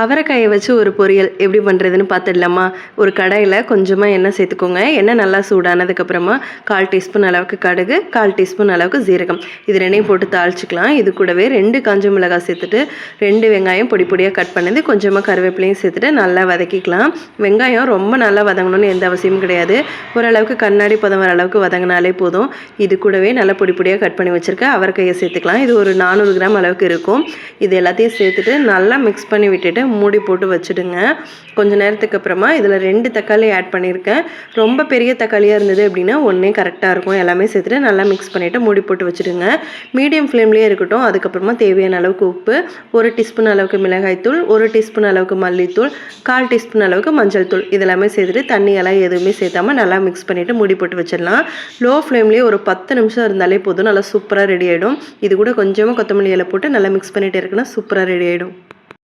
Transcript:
அவரைக்காயை வச்சு ஒரு பொரியல். எப்படி பண்ணுறதுன்னு பார்த்துடலாமா? ஒரு கடையில் கொஞ்சமாக எண்ணெய் சேர்த்துக்கோங்க. எண்ணெய் நல்லா சூடானதுக்கப்புறமா கால் டீஸ்பூன் அளவுக்கு கடுகு கால் டீஸ்பூன் அளவுக்கு ஜீரகம் இது ரெண்டையும் போட்டு தாளிச்சிக்கலாம். இது கூடவே ரெண்டு காஞ்ச மிளகாய் சேர்த்துட்டு ரெண்டு வெங்காயம் பொடி பொடியாக கட் பண்ணது கொஞ்சமாக கருவேப்பிலையும் சேர்த்துட்டு நல்லா வதக்கிக்கலாம். வெங்காயம் ரொம்ப நல்லா வதங்கணும்னு எந்த அவசியமும் கிடையாது. ஓரளவுக்கு கண்ணாடி பதம் வர அளவுக்கு வதங்கினாலே போதும். இது கூடவே நல்லா பொடி பொடியாக கட் பண்ணி வச்சுருக்க அவரைக்காயை சேர்த்துக்கலாம். இது ஒரு நானூறு கிராம் அளவுக்கு இருக்கும். இது எல்லாத்தையும் சேர்த்துட்டு நல்லா மிக்ஸ் பண்ணி விட்டுட்டு மூடி போட்டு வச்சுடுங்க. கொஞ்ச நேரத்துக்கு அப்புறமா இதில் ரெண்டு தக்காளி ஆட் பண்ணியிருக்கேன் ரொம்ப பெரிய தக்காளியாக இருந்தது அப்படின்னா ஒன்றே கரெக்டாக இருக்கும். எல்லாமே சேர்த்துட்டு நல்லா மிக்ஸ் பண்ணிவிட்டு மூடி போட்டு வச்சுடுங்க. மீடியம் ஃப்ளேம்லேயே இருக்கட்டும். அதுக்கப்புறமா தேவையான அளவுக்கு உப்பு ஒரு டீஸ்பூன் அளவுக்கு மிளகாய்த்தூள் ஒரு டீஸ்பூன் அளவுக்கு மல்லித்தூள் கால் டீஸ்பூன் அளவுக்கு மஞ்சள் தூள். இதெல்லாமே சேர்த்துட்டு தண்ணியெல்லாம் எதுவுமே சேர்த்தாம நல்லா மிக்ஸ் பண்ணிவிட்டு மூடி போட்டு வச்சிடலாம். லோ ஃப்ளேம்லேயே ஒரு பத்து நிமிஷம் இருந்தாலே போதும். நல்லா சூப்பராக ரெடி ஆகிடும் இது கூட கொஞ்சமாக கொத்தமல்லி இலை போட்டு நல்லா மிக்ஸ் பண்ணிகிட்டே இருக்குன்னா சூப்பராக ரெடி ஆகிடும்